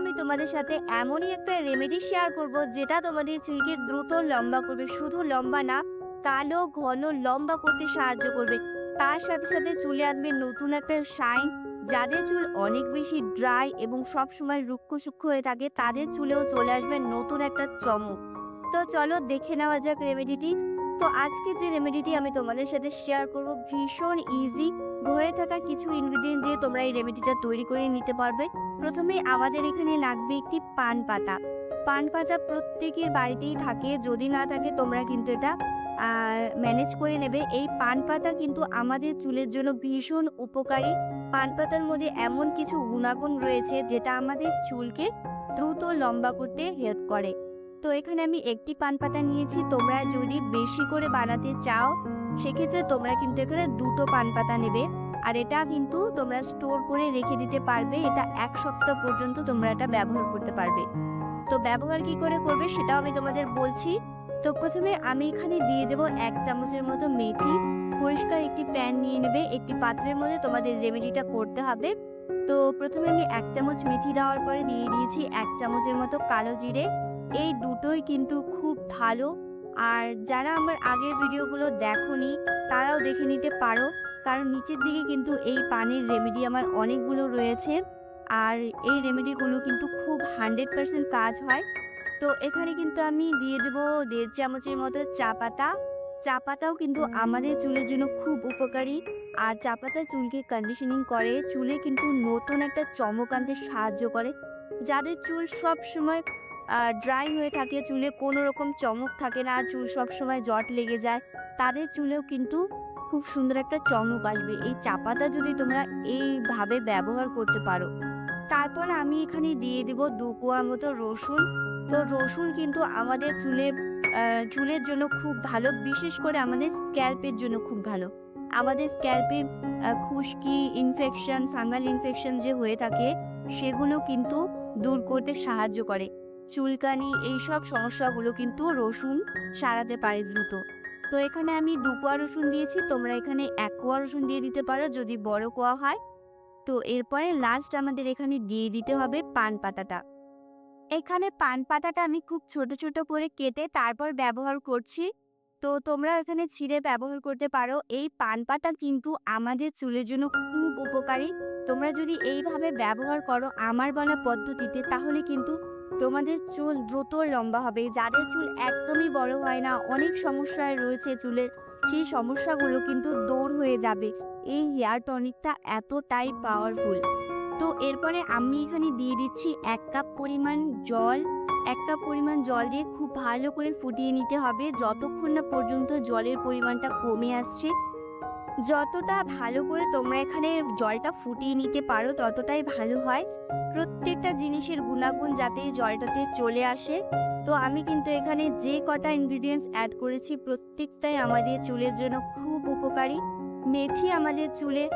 আমি তোমাদের সাথে এমনই একটা রেমেডি শেয়ার করব যেটা তোমাদের চুলকে দ্রুত লম্বা করবে। শুধু লম্বা না, কালো, ঘন, লম্বা করতে সাহায্য করবে। তার সাথে সাথে চুলে আনবে নতুন একটা শাইন যাদের চুল অনেক বেশি ড্রাই এবং সব সময় রুক্ষ সূক্ষ্ম হয়ে থাকে, তাদের চুলেও চলে আসবে নতুন একটা চমক। তো চলো দেখে নেওয়া যাক রেমেডিটি তো আজকে যে রেমেডিটি আমি তোমাদের সাথে শেয়ার করব, ভীষণ ইজি ঘরে থাকা কিছু ইনগ্রিডিয়েন্ট দিয়ে তোমরা এই রেমেডিটা তৈরি করে নিতে পারবে। প্রথমে আমাদের এখানে লাগবে একটি পান পাতা। পান পাতা প্রত্যেকের বাড়িতেই থাকে, যদি না থাকে তোমরা কিন্তু এটা ম্যানেজ করে নেবে। এই পান পাতা কিন্তু আমাদের চুলের জন্য ভীষণ উপকারী। পান পাতার মধ্যে এমন কিছু গুণাগুণ রয়েছে, যেটা আমাদের চুলকে দ্রুত লম্বা করতে হেল্প করে। তো এখানে আমি একটি পান পাতা নিয়েছি। তোমরা যদি বেশি করে বানাতে চাও, সেক্ষেত্রে তোমরা কিন্তু এখানে দুটো পান পাতা নেবে। আর এটা কিন্তু তোমরা স্টোর করে রেখে দিতে পারবে। এটা এক সপ্তাহ পর্যন্ত তোমরা এটা ব্যবহার করতে পারবে। তো ব্যবহার কি করে করবে সেটাও আমি তোমাদের বলছি। তো প্রথমে আমি এখানে দিয়ে দেব এক চামচের মতো মেথি। পরিষ্কার একটি প্যান নিয়ে নেবে। একটি পাত্রের মধ্যে তোমাদের রেমেডিটা করতে হবে। তো প্রথমে আমি এক চামচ মেথি দেওয়ার পরে দিয়ে দিয়েছি এক চামচের মতো কালো জিরে। এই দুটোই কিন্তু খুব ভালো। আর যারা আমার আগের ভিডিওগুলো দেখোনি, তারাও দেখে নিতে পারো, কারণ নিচের দিকে কিন্তু এই পানির রেমেডি আমার অনেকগুলো রয়েছে। আর এই রেমেডিগুলো কিন্তু খুব হান্ড্রেড পার্সেন্ট কাজ হয়। তো এখানে কিন্তু আমি দিয়ে দেবো দেড় চামচের মতো চা পাতা। চা পাতাও কিন্তু আমাদের চুলের জন্য খুব উপকারী। আর চা পাতা চুলকে কন্ডিশনিং করে, চুলে কিন্তু নতুন একটা চমক আনতে সাহায্য করে। যাদের চুল সব সময় ড্রাই হয়ে থাকে, চুলে কোনো রকম চমক থাকে না, চুল সব সময় জট লেগে যায়। তাদের চুলেও কিন্তু খুব সুন্দর একটা চমক আসবে। এই চা পাতা যদি তোমরা এইভাবে ব্যবহার করতে পারো। তারপর আমি এখানে দিয়ে দেব দু কোয়া মতো রসুন। তো রসুন কিন্তু আমাদের চুলে চুলের জন্য খুব ভালো, বিশেষ করে আমাদের স্ক্যাল্পের জন্য খুব ভালো। আমাদের স্ক্যাল্পে খুশকি ইনফেকশন ফাঙ্গাল ইনফেকশন যে হয়ে থাকে, সেগুলো কিন্তু দূর করতে সাহায্য করে। চুলকানি এইসব সমস্যাগুলো কিন্তু রসুন সারাতে পারে দ্রুত। তো এখানে আমি দু কোয়া রসুন দিয়েছি, তোমরা এখানে এক কোয়া রসুন দিয়ে দিতে পারো যদি বড় কোয়া হয়। তো এরপরে লাস্ট আমাদের এখানে দিয়ে দিতে হবে পান পাতাটা। এখানে পান পাতাটা আমি খুব ছোট ছোট করে কেটে তারপর ব্যবহার করছি। তো তোমরা এখানে ছিঁড়ে ব্যবহার করতে পারো। এই পান পাতা কিন্তু আমাদের চুলের জন্য খুব উপকারী। তোমরা যদি এইভাবে ব্যবহার করো আমার বলা পদ্ধতিতে তাহলে কিন্তু তোমাদের চুল দ্রুত লম্বা হবে। যাদের চুল একদমই বড় হয় না, অনেক সমস্যায় রয়েছে চুলের। সেই সমস্যাগুলো কিন্তু দূর হয়ে যাবে। এই হেয়ার টনিকটা এতটাই পাওয়ারফুল তো এরপরে আমি এখানে দিয়ে দিচ্ছি এক কাপ পরিমাণ জল। এক কাপ পরিমাণ জল দিয়ে খুব ভালো করে ফুটিয়ে নিতে হবে। যতক্ষণ না পর্যন্ত জলের পরিমাণটা কমে আসছে যতটা ভালো করে তোমরা এখানে জলটা ফুটিয়ে নিতে পারো, ততটাই ভালো হয়। প্রত্যেকটা জিনিসের গুণাগুণ যাতে জলটাতে চলে আসে। তো আমি কিন্তু এখানে যে কটা ইনগ্রিডিয়েন্টস অ্যাড করেছি, প্রত্যেকটাই আমাদের চুলের জন্য খুব উপকারী। মেথি আমাদের চুলে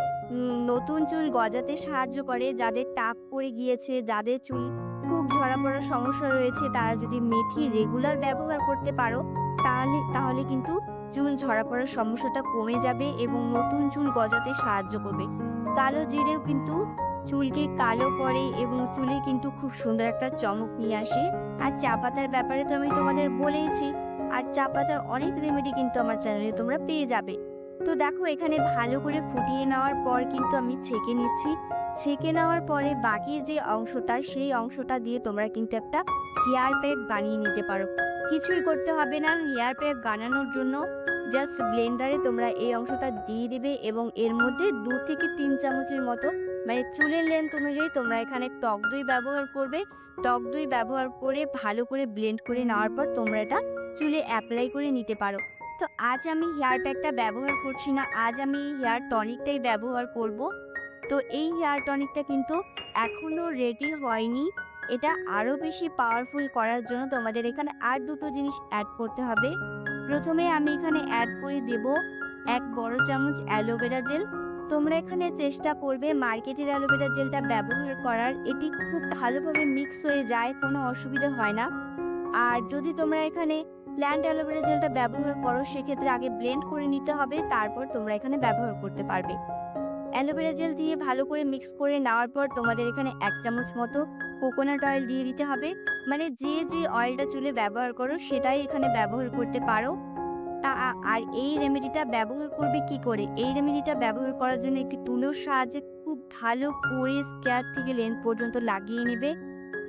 নতুন চুল গজাতে সাহায্য করে। যাদের টাক পড়ে গিয়েছে, যাদের চুল খুব ঝরা পড়ার সমস্যা রয়েছে, তারা যদি মেথি রেগুলার ব্যবহার করতে পারো, তাহলে তাহলে কিন্তু চুল ঝরা পড়ার সমস্যাটা কমে যাবে এবং নতুন চুল গজাতে সাহায্য করবে। কালো জিরেও কিন্তু চুলকে কালো করে এবং চুলে কিন্তু খুব সুন্দর একটা চমক নিয়ে আসে। আর চা পাতার ব্যাপারে তো আমি তোমাদের বলেইছি। আর চা পাতার অনেক রেমেডি কিন্তু আমার চ্যানেলে তোমরা পেয়ে যাবে। তো দেখো, এখানে ভালো করে ফুটিয়ে নেওয়ার পর কিন্তু আমি ছেঁকে নিচ্ছি। ছেঁকে নেওয়ার পরে বাকি যে অংশটা, সেই অংশটা দিয়ে তোমরা কিন্তু একটা হেয়ার প্যাক বানিয়ে নিতে পারো। কিছুই করতে হবে না, হেয়ার প্যাক বানানোর জন্য। জাস্ট ব্লেন্ডারে তোমরা এই অংশটা দিয়ে দেবে এবং এর মধ্যে দু থেকে তিন চামচের মতো মানে চুলের লেন্থ অনুযায়ী তোমরা এখানে টক দই ব্যবহার করবে। টক দই ব্যবহার করে ভালো করে ব্লেন্ড করে নেওয়ার পর তোমরা এটা চুলে অ্যাপ্লাই করে নিতে পারো। তো আজ আমি হেয়ার প্যাকটা ব্যবহার করছি না, আজ আমি হেয়ার টনিকটাই ব্যবহার করব। তো এই হেয়ার টনিকটা কিন্তু এখনও রেডি হয়নি। এটা আরও বেশি পাওয়ারফুল করার জন্য তোমাদের এখানে আর দুটো জিনিস অ্যাড করতে হবে। প্রথমে আমি এখানে অ্যাড করে দেব এক বড় চামচ অ্যালোভেরা জেল তোমরা এখানে চেষ্টা করবে মার্কেটের অ্যালোভেরা জেলটা ব্যবহার করার। এটি খুব ভালোভাবে মিক্স হয়ে যায়, কোনো অসুবিধা হয় না। আর যদি তোমরা এখানে প্ল্যান্ট অ্যালোভেরা জেলটা ব্যবহার করো, সেক্ষেত্রে আগে ব্লেন্ড করে নিতে হবে, তারপর তোমরা এখানে ব্যবহার করতে পারবে। অ্যালোভেরা জেল দিয়ে ভালো করে মিক্স করে নেওয়ার পর তোমাদের এখানে এক চামচ মতো কোকোনাট অয়েল দিয়ে দিতে হবে। মানে যে যে অয়েলটা চুলে ব্যবহার করো, সেটাই এখানে ব্যবহার করতে পারো। তা আর এই রেমেডিটা ব্যবহার করবে কি করে? এই রেমেডিটা ব্যবহার করার জন্য একটি তুলোর সাহায্যে খুব ভালো করে স্ক্যার থেকে লেন্থ পর্যন্ত লাগিয়ে নেবে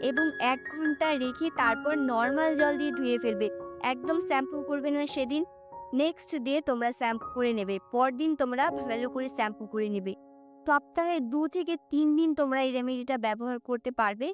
এবং এক ঘণ্টা রেখে তারপর নর্মাল জল দিয়ে ধুয়ে ফেলবে। একদম শ্যাম্পু করবে না সেদিন। নেক্সট ডে তোমরা শ্যাম্পু করে নেবে। পরদিন তোমরা ভালো করে শ্যাম্পু করে নেবে। সপ্তাহে দু থেকে তিন দিন তোমরা এই রেমেডিটা ব্যবহার করতে পারবে।